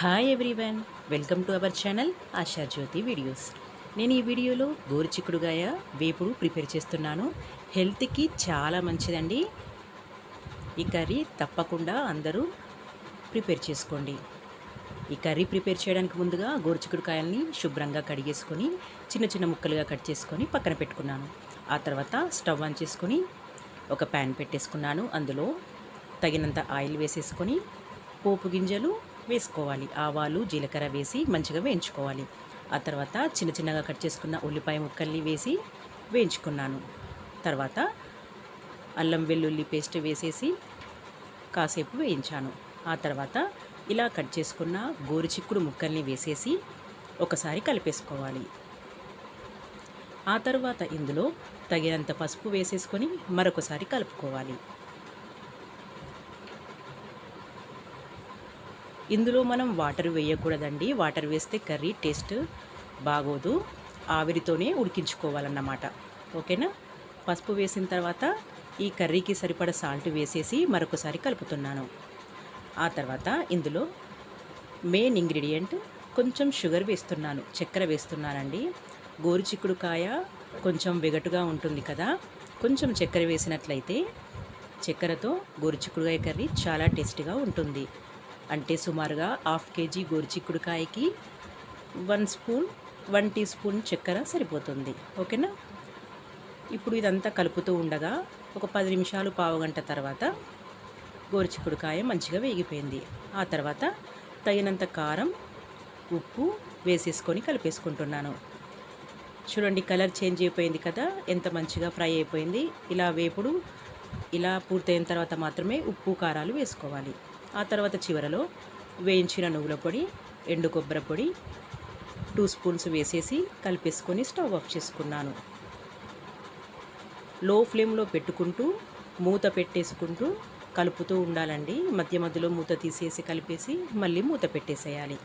Hi everyone welcome to our channel Ashajyothi videos నేను ఈ వీడియోలో గోరుచిక్కుడుగాయ వేపుడు ప్రిపేర్ చేస్తున్నాను. హెల్త్కి చాలా మంచిదండి. ఈ కర్రీ తప్పకుండా అందరూ ప్రిపేర్ చేసుకోండి. ఈ కర్రీ ప్రిపేర్ చేయడానికి ముందుగా గోరుచిక్కుడుకాయల్ని శుభ్రంగా కడిగేసుకొని చిన్న చిన్న ముక్కలుగా కట్ చేసుకొని పక్కన పెట్టుకున్నాను. ఆ తర్వాత స్టవ్ ఆన్ చేసుకొని ఒక ప్యాన్ పెట్టేసుకున్నాను. అందులో తగినంత ఆయిల్ వేసేసుకొని పోపు గింజలు వేసుకోవాలి. ఆవాలు జీలకర్ర వేసి మంచిగా వేయించుకోవాలి. ఆ తర్వాత చిన్న చిన్నగా కట్ చేసుకున్న ఉల్లిపాయ ముక్కల్ని వేసి వేయించుకున్నాను. తర్వాత అల్లం వెల్లుల్లి పేస్ట్ వేసేసి కాసేపు వేయించాను. ఆ తర్వాత ఇలా కట్ చేసుకున్న గోరుచిక్కుడు ముక్కల్ని వేసేసి ఒకసారి కలిపేసుకోవాలి. ఆ తర్వాత ఇందులో తగినంత పసుపు వేసేసుకొని మరొకసారి కలుపుకోవాలి. ఇందులో మనం వాటర్ వేయకూడదండి. వాటర్ వేస్తే కర్రీ టేస్ట్ బాగోదు. ఆవిరితోనే ఉడికించుకోవాలన్నమాట. ఓకేనా? పసుపు వేసిన తర్వాత ఈ కర్రీకి సరిపడ సాల్ట్ వేసేసి మరొకసారి కలుపుతున్నాను. ఆ తర్వాత ఇందులో మెయిన్ ఇంగ్రీడియంట్ కొంచెం షుగర్ వేస్తున్నాను. చక్కెర వేస్తున్నానండి. గోరుచిక్కుడుకాయ కొంచెం వెగటుగా ఉంటుంది కదా. కొంచెం చక్కెర వేసినట్లయితే చక్కెరతో గోరుచిక్కుడుకాయ కర్రీ చాలా టేస్టీగా ఉంటుంది. అంటే సుమారుగా హాఫ్ కేజీ గోరుచిక్కుడుకాయకి one spoon one teaspoon చక్కెర సరిపోతుంది. ఓకేనా? ఇప్పుడు ఇదంతా కలుపుతూ ఉండగా ఒక పది నిమిషాలు పావుగంట తర్వాత గోరుచిక్కుడుకాయ మంచిగా వేగిపోయింది. ఆ తర్వాత తగినంత కారం ఉప్పు వేసేసుకొని కలిపేసుకుంటున్నాను. చూడండి కలర్ చేంజ్ అయిపోయింది కదా? ఎంత మంచిగా ఫ్రై అయిపోయింది? ఇలా వేపుడు ఇలా పూర్తయిన తర్వాత మాత్రమే ఉప్పు కారాలు వేసుకోవాలి. ఆ తర్వాత చివరలో వేయించిన నువ్వుల పొడి ఎండు కొబ్బరి పొడి టూ స్పూన్స్ వేసేసి కలిపేసుకొని స్టవ్ ఆఫ్ చేసుకున్నాను. లో ఫ్లేమ్లో పెట్టుకుంటూ మూత పెట్టేసుకుంటూ కలుపుతూ ఉండాలండి. మధ్య మధ్యలో మూత తీసేసి కలిపేసి మళ్ళీ మూత పెట్టేసేయాలి.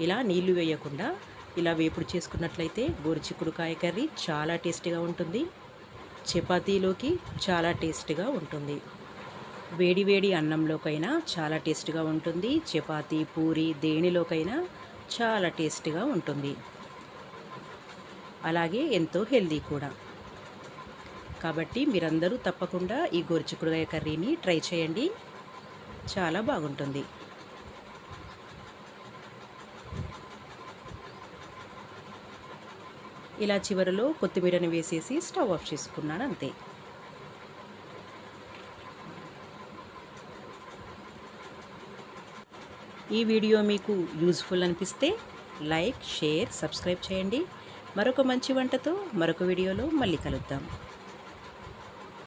ఇలా నీళ్ళు వేయకుండా ఇలా వేపుడు చేసుకున్నట్లయితే గోరుచిక్కుడుకాయ కర్రీ చాలా టేస్టీగా ఉంటుంది. చపాతీలోకి చాలా టేస్టీగా ఉంటుంది. వేడి వేడి అన్నంలోకైనా చాలా టేస్ట్గా ఉంటుంది. చపాతీ పూరి దేనిలోకైనా చాలా టేస్ట్గా ఉంటుంది. అలాగే ఎంతో హెల్దీ కూడా. కాబట్టి మీరందరూ తప్పకుండా ఈ గొరుచుకుడుగాయ కర్రీని ట్రై చేయండి. చాలా బాగుంటుంది. ఇలా చివరిలో కొత్తిమీరని వేసేసి స్టవ్ ఆఫ్ చేసుకున్నాను అంతే. ఈ వీడియో మీకు యూజ్ఫుల్ అనిపిస్తే లైక్ షేర్ సబ్స్క్రైబ్ చేయండి. మరొక మంచి వంటతో మరొక వీడియోలో మళ్ళీ కలుద్దాం.